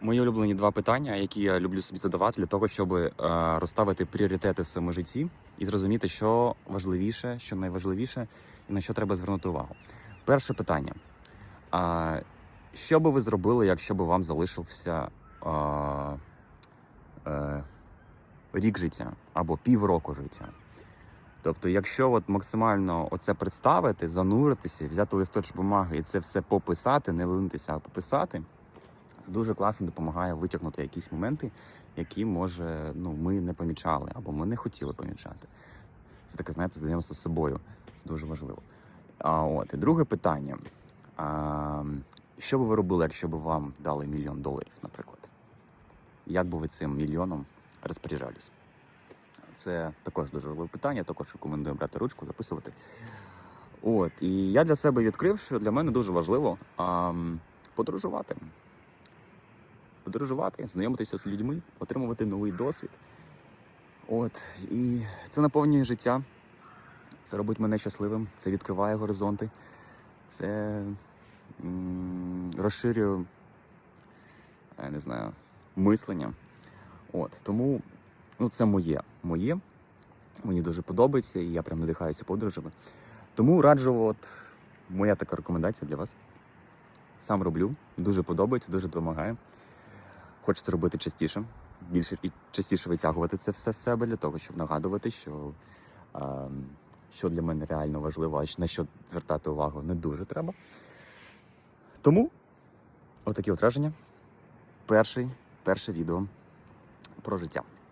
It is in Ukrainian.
Мої улюблені два питання, які я люблю собі задавати для того, щоб е, розставити пріоритети в своєму житті і зрозуміти, що важливіше, що найважливіше, і на що треба звернути увагу. Перше питання: а, що би ви зробили, якщо б вам залишився а, е, рік життя або півроку життя? Тобто, якщо от максимально оце представити, зануритися, взяти листочок бумаги і це все пописати, не ленитися, а пописати, дуже класно допомагає витягнути якісь моменти, які може ну ми не помічали або ми не хотіли помічати. Це таке, знаєте, знайомство з собою. Це дуже важливо. А от і друге питання: а, що би ви робили, якщо б вам дали мільйон доларів, наприклад? Як би ви цим мільйоном розпоряджались? Це також дуже важливе питання. Також рекомендую брати ручку, записувати. От і я для себе відкрив, що для мене дуже важливо а, подорожувати. Подорожувати, знайомитися з людьми, отримувати новий досвід. От і це наповнює життя. Це робить мене щасливим, це відкриває горизонти, це розширює, я не знаю, мислення. От тому ну, це моє. Моє. Мені дуже подобається, і я прям надихаюся подорожами. Тому раджу, от моя така рекомендація для вас. Сам роблю, дуже подобається, дуже допомагає. Хочеться робити частіше, більше і частіше витягувати це все з себе для того, щоб нагадувати, що, е, що для мене реально важливо, а на що звертати увагу не дуже треба. Тому отакі от враження. Перший, перше відео про життя.